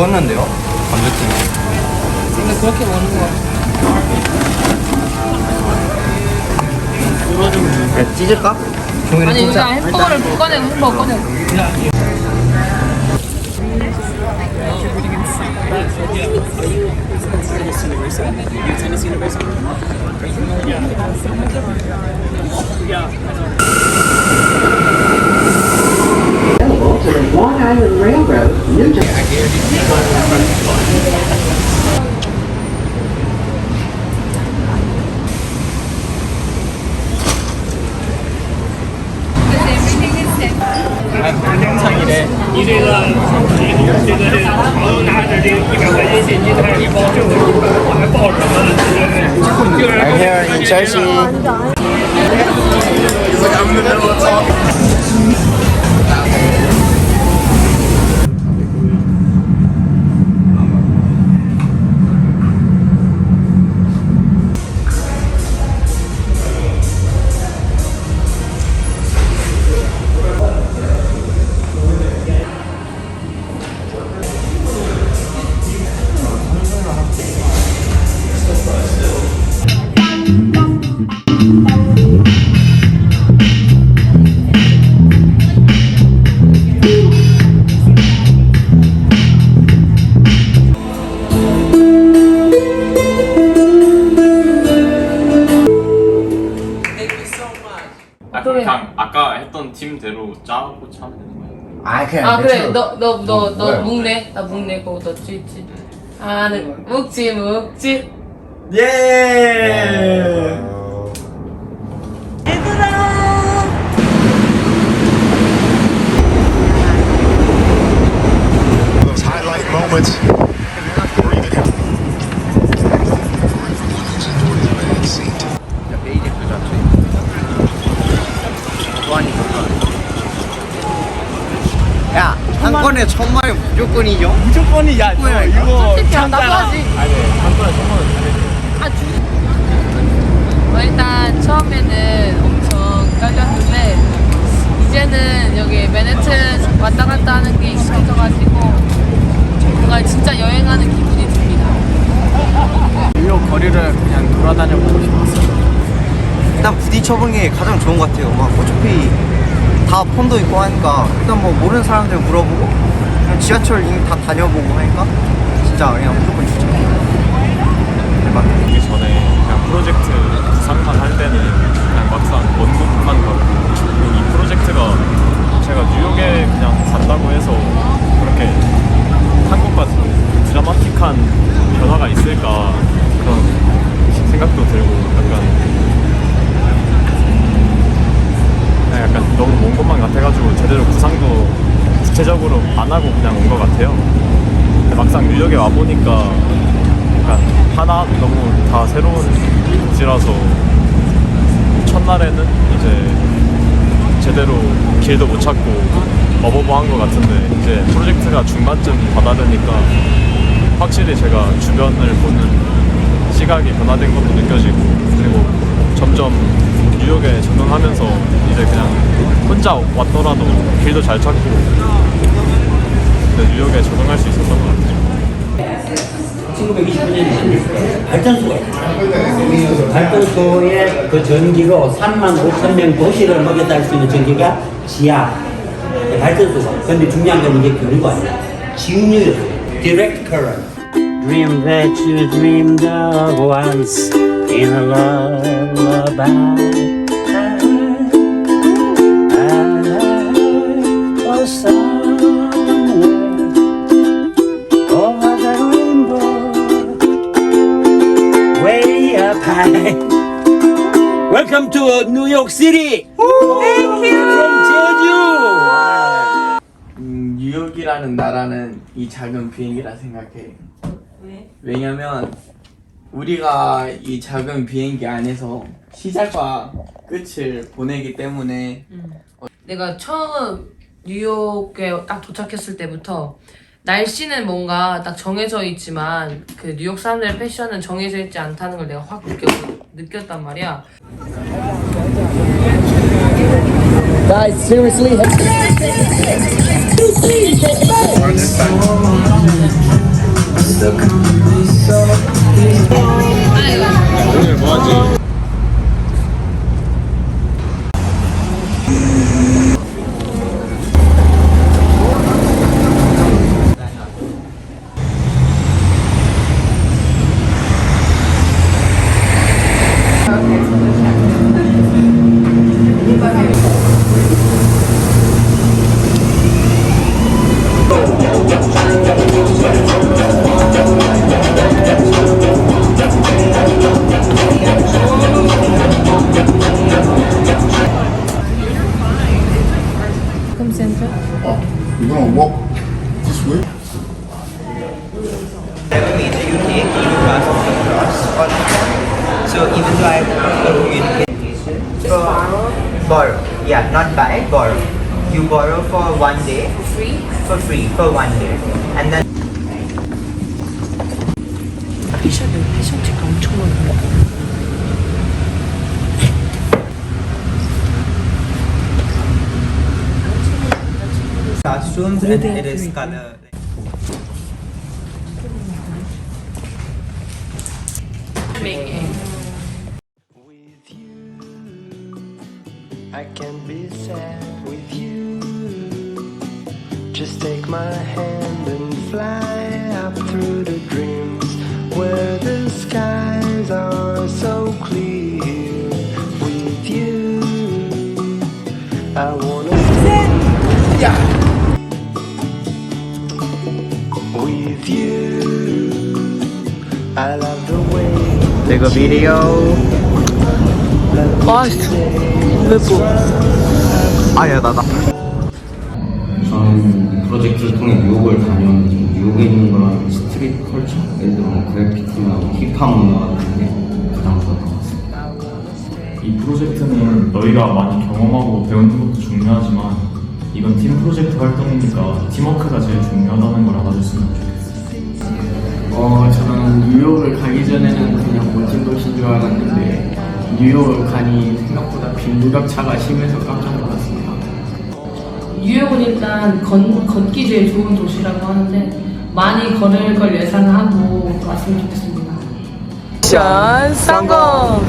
아예 부었는데요? 감자튀김. 근데 그렇게 먹는 거 그래 찢을까? 아니 찢자. 그냥 햄버거를 꺼내고 햄버거 꺼내고 开始。 팀대로 짜고 차면 되는 거예요? 아 그냥 아 그래. 대충. 너 너너너 뭐야? 묵네? 나 묵네고 너 찌찌 아는 묵지 묵지. 예! those 건에 천만이 무조건이죠? 무조건이 야. 뭐야, 이거 이거 솔직히 안 나빠지 아니 한 번에 천만 아 주. 어, 일단 처음에는 엄청 깔렸는데 이제는 여기 맨해튼 왔다 갔다 하는 게 익숙해져가지고 뭔가 진짜 여행하는 기분이 듭니다. 뉴욕 거리를 그냥 돌아다녀 보고 싶었어요 일단 부딪혀본 게 가장 좋은 것 같아요 막 어차피 다 폰도 있고 하니까 일단 뭐 모르는 사람들 물어보고 그냥 지하철 이미 다 다녀보고 하니까 진짜 그냥 무조건 추천해요 대박 오기 전에 그냥 프로젝트 구상만 할 때는 그냥 막상 원곡만 가고 이 프로젝트가 제가 뉴욕에 그냥 산다고 해서 그렇게 한국과 드라마틱한 변화가 있을까 그런 생각도 들고 약간 그냥 약간 너무 먼 것만 같아가지고 제대로 구상도 구체적으로 안 하고 그냥 온 것 같아요. 근데 막상 뉴욕에 와 보니까 약간 하나 너무 다 새로운 도시라서 첫날에는 이제 제대로 길도 못 찾고 어버버한 것 같은데 이제 프로젝트가 중반쯤 다다르니까 확실히 제가 주변을 보는 시각이 변화된 것도 느껴지고 그리고 점점 뉴욕에 적응하면서 이제 그냥 혼자 왔더라도 길도 잘 찾고 근데 뉴욕에 적응할 수 있었던 것 같아요. 1929년에 발전소가 있어요. 발전소에 그 전기로 3만 5천 명 도시를 먹였다 할 수 있는 전기가 지하 발전소가. 근데 중요한 건 이게 교류가 아니야. 직류였어요. Direct current. Dream that you dreamed of once in a lullaby. Welcome to New York City. Thank you. From Jeju. 음, 뉴욕이랑 뉴욕이라는 나라는 이 작은 비행기라 생각해. 왜? 왜냐면 우리가 이 작은 비행기 안에서 시작과 끝을 보내기 때문에 내가 처음 뉴욕에 딱 도착했을 때부터 날씨는 뭔가 딱 정해져 있지만 그 뉴욕 사람들의 패션은 정해져 있지 않다는 걸 내가 확 느꼈, 느꼈단 말이야. 오늘 borrow. Yeah, not buy, borrow. You borrow for one day. For free? For free, for one day. And then 패션은 패션체가 엄청 많아. costumes and it is color. I can be sad with you. Just take my hand and fly up through the dreams where the skies are so clear. With you, I wanna With you, I love the way. Take a video. 아야 나다. 저는 프로젝트를 통해 뉴욕을 다녀왔는데 뉴욕에 있는 그런 스트리트 컬처, 예를 들어 뭐 그래피티나 힙합 문화 같은 게 가장 좋았던 것 같습니다. 이 프로젝트는 너희가 많이 경험하고 배우는 것도 중요하지만 이건 팀 프로젝트 활동이니까 팀워크가 제일 중요하다는 걸 알아줬으면 좋겠어. 어 저는 뉴욕을 가기 전에는 그냥 멋진 도시인 줄 알았는데 뉴욕을 가니 생각보다 빈부격차가 심해서 깜짝 놀랐습니다. 뉴욕은 일단 건, 걷기 제일 좋은 도시라고 하는데 많이 걸을 걸 예상하고 왔으면 좋겠습니다. 짠, 성공.